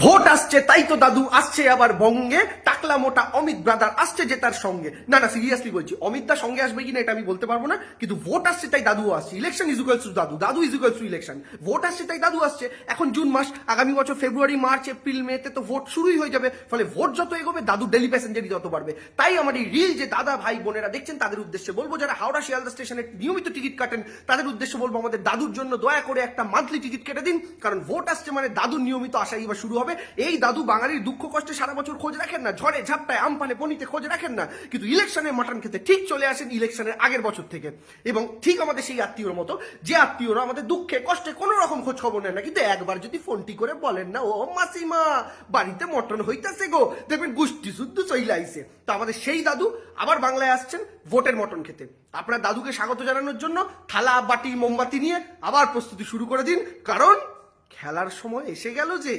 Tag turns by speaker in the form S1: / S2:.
S1: Vote আসছে, তাই তো দাদু আসছে আবার বঙ্গে। টাকলা মোটা অমিত ব্রাদার আসছে যে তার সঙ্গে। না না সিরিয়াসলি বলছি, অমিত দা সঙ্গে আসবে কিনা এটা আমি বলতে পারব না, কিন্তু ভোট আসছে তাই দাদু আসছে। ইলেকশন ইজ ইকুয়ালস টু দাদু দাদু is equals to election vote আসছে তাই দাদু আসছে। এখন জুন মাস, আগামী বছর ফেব্রুয়ারি মার্চ এপ্রিল মেতে তো ভোট শুরুই হয়ে যাবে। ফলে ভোট যত এগোবে দাদু ডেলি প্যাসেঞ্জারই তত বাড়বে। তাই আমার এই রিল যে দাদা ভাই বোনেরা দেখছেন, তাদের উদ্দেশ্যে বলব, যারা হাওড়া শিয়ালদা স্টেশনে নিয়মিত টিকিট কাটেন, তাদের উদ্দেশ্যে বলব, আমাদের দাদুর জন্য দয়া করে একটা মান্থলি টিকিট কেটে দিন। কারণ ভোট আসছে মানে দাদুর নিয়মিত আশাই এবার শুরু হবে। এই দাদু বাঙালির দুঃখ কষ্টে সারা বছর খোঁজ রাখেন না, ঝড়ে ঝাপটায় আমপানে পনিতে খোঁজ রাখেন না, কিন্তু ইলেকশনে মাটন খেতে ঠিক চলে আসেন ইলেকশনের আগের বছর থেকে। এবং ঠিক আমাদের সেই আত্মীয়র মতো, যে আত্মীয়রা আমাদের দুঃখে, কষ্টে কোনো রকম খোঁজ খবর নেয় না, কিন্তু একবার যদি ফোনটি করে বলেন না, ও মাসিমা, বাড়িতে মটন হইতাছে গো, দেখবেন গুষ্টি শুদ্ধ চইলে আইছে তো আমাদের সেই দাদু আবার বাংলায় আসছেন ভোটের মটন খেতে। আপনার দাদুকে স্বাগত জানানোর জন্য থালা, বাটি, মোমবাতি নিয়ে আবার প্রস্তুতি শুরু করে দিন, কারণ খেলার সময় এসে গেল যে।